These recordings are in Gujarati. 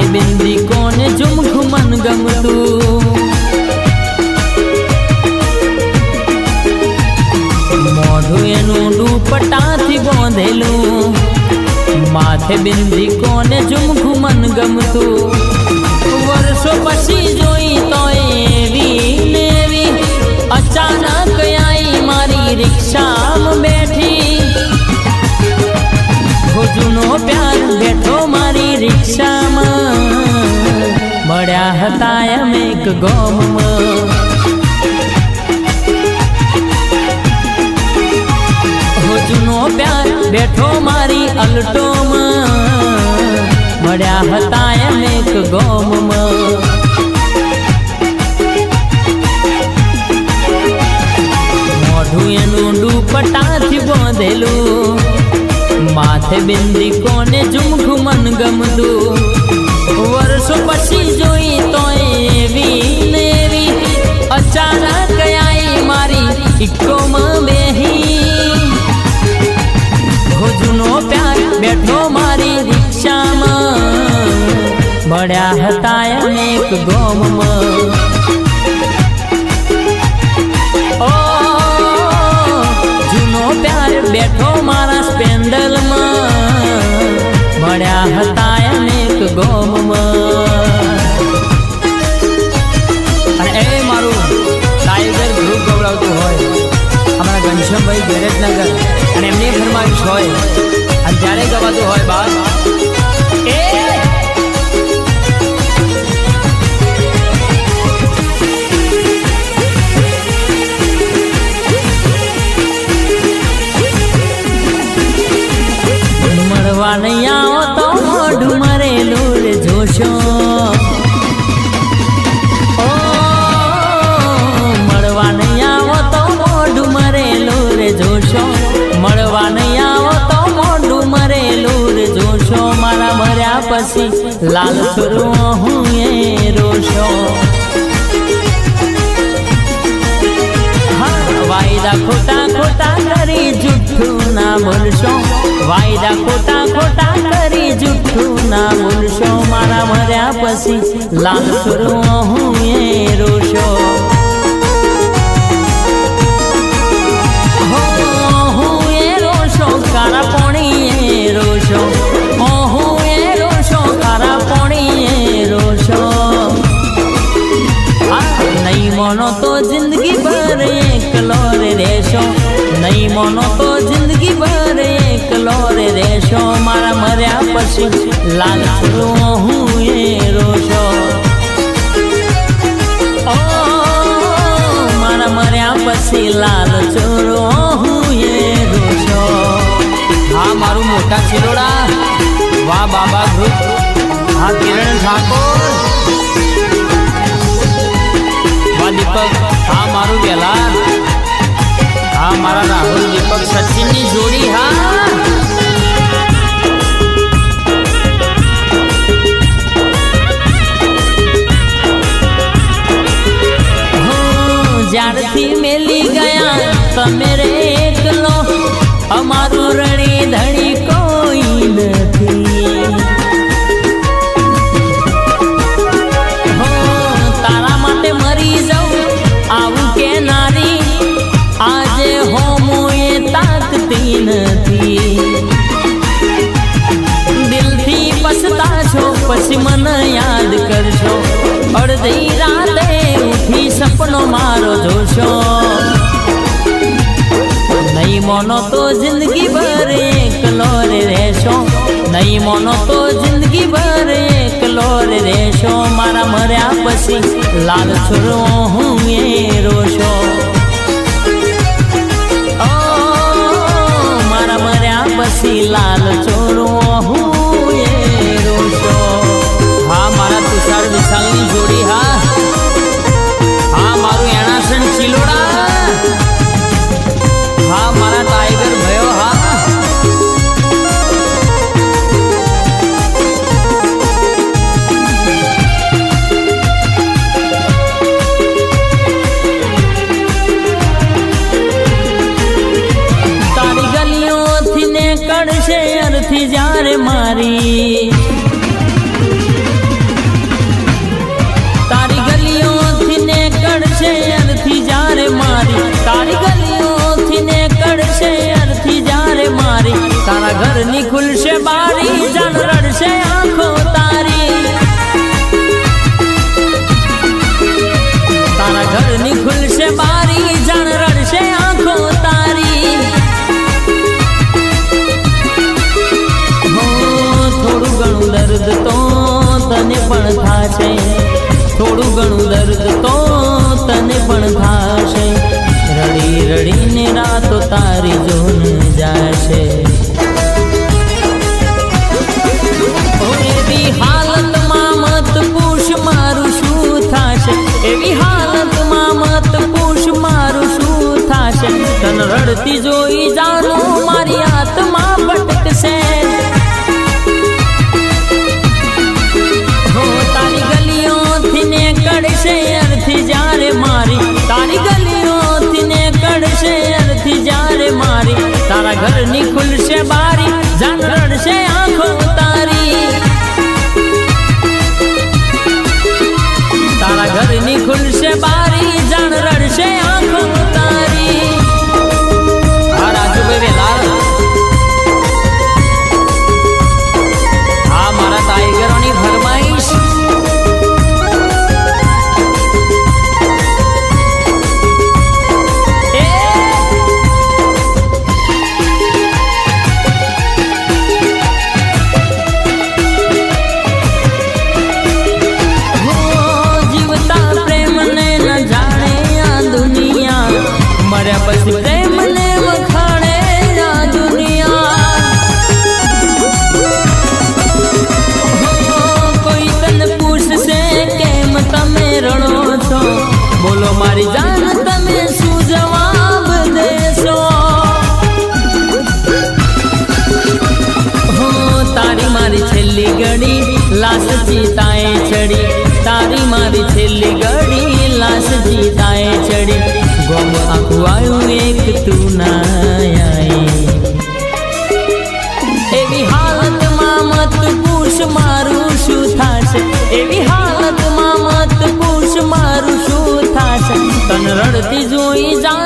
એ બિંદી, કોને ઝુમખું મન ગમતું? મોઢું એનું દુપટાથી બોંધેલું. માથે બિંદી, કોને ઝુમખું મન ગમતું? વર્ષો પછી જો ગોમમાં. જૂનો પ્યાર, બેઠો મારી અલટોમાં. મળ્યા હતા એમ એક ગોમમાં. મોઢું એનું દુપટ્ટાથી બાંધેલું. માથે બિંદી કોને ઝુમખું મન ગમતું? મળ્યા હતા અનેક ગોમમાં. ઓ, જૂનો પ્યાર બેઠો મારા સ્પેન્ડલમાં. મળ્યા હતા અનેક ગોમમાં. અને મારું ટાઈગર ગ્રુપ ગવડાવતું હોય. અમારા ઘનશ્યામભાઈ ગેરેજનગર. અને એમની ફરમાઈશ હોય. અને જ્યારે ગવાતું હોય બાદ એ આવો તો મોઢું મરેલું જોશો. ઓ મળવા નહીં રે જોશો. મળવા નહીં આવો રે જોશો. મારા મર્યા પછી લાલ સુરવો હું એ રોશો. વાયદા ખોટા ખોટા કરી જુઠ્ઠું ના બોલશો. વાયદા ખોટા ના બોલશો મારા મર્યા પછી સુરવો હું એ રોશો. પછી લાલ ફૂલો હું એ રોશો ઓ, મારા મર્યા પછી લાલ ચોરો હું એ છો હા, મારું મોટા ચિરોડા વાહ, બાબા ગ્રુપ. હા, કિરણ ઠાકોર. વાહ, દીપક. હા, મારું પહેલા હા, મારા રાહુલ, દીપક, સચિનની જોડી. હા. તમે રે એકલો અમારું રણી ધણી કોઈ નથી. હો, તારા માટે મરી જાઉં આવું કે નારી? આજે હોમો એ તાકતી નથી. દિલથી પસતા છો પછી મને યાદ કરશો અડધી રાતે ઉઠી સપનો મારો જોશો. નહીં મોનો તો જિંદગી ભર એકલો રે રહેશો નહીં મોનો તો જિંદગી ભર એકલો રે રહેશો મારા મર્યા પછી લાલ છોરો હું એ રોશો ઓ મારા મર્યા પછી લાલ છોરો અરથી જ્યારે મારી. તારી ગલીઓથી ને કડશે, અરથી જ્યારે મારી. તારી ગલીઓથી ને કડશે, અરથી જ્યારે તારા ઘરની ખુલશે બારી પણ થાશે થોડું ઘણું દર્દ તો તને પણ થાશે. રડી રડીને રાતો તારી જોન જાશે. એવી હાલતમાં મત પૂછ મારું શું થાશે. એવી હાલતમાં મત પૂછ મારું શું થાશે. તન રડતી જોઈ જાનું ઘરની ખુલશે બારી જાન રડશે જીતાએ ચડી, તારી મારી છેલ્લી ઘડી લાશ જીતાએ ચડી. ગોમ આખું એક તું ના મત પૂછ મારું શું થાશે? એવી હાલતમાં મત પૂછ મારું શું થાશે? રડતી જોઈ જાનું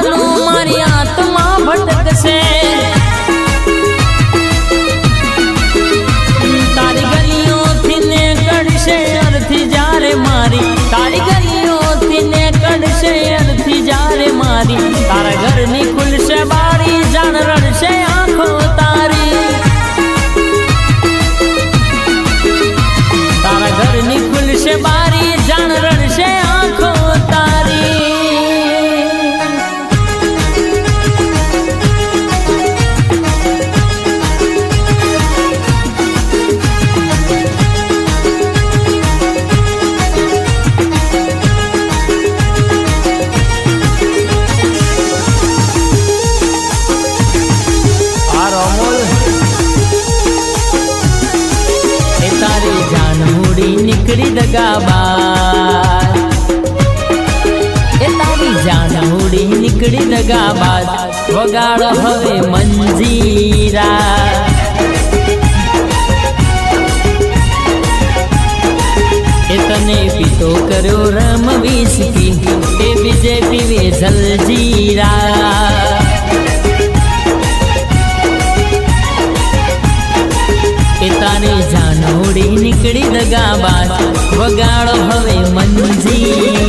નીકળી દગા એ તારી જાન મૂડી નીકળી દગા બાદ વગાડ હવે મંજીરા. તને પીતો કર્યો રમ વિસ્કી એ બીજે પીવે જલજીરા. નીકળી દગા બાદ વગાડો હવે મંજીરા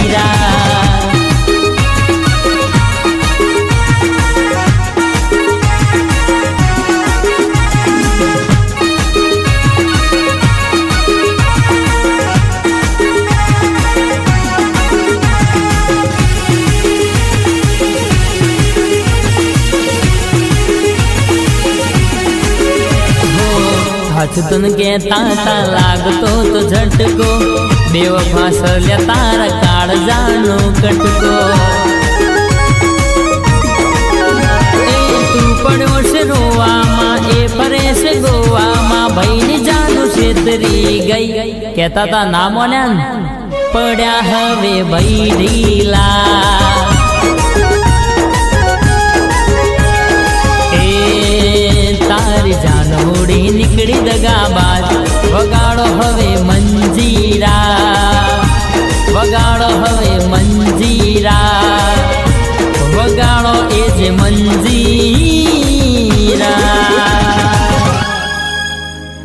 હાથ તન તા લાગતો તો ઝટકો. દેવ ફાસલ્યા તારા કાળ જાનો કટકો. એ તું પડ્યો છે રોવામાં, એ પરે છે ગોવામાં, ભાઈની જાનું છેતરી ગઈ. કેતા તા, ના મોલ્યા? પડ્યા હવે ભાઈ ઢીલા. એ તારી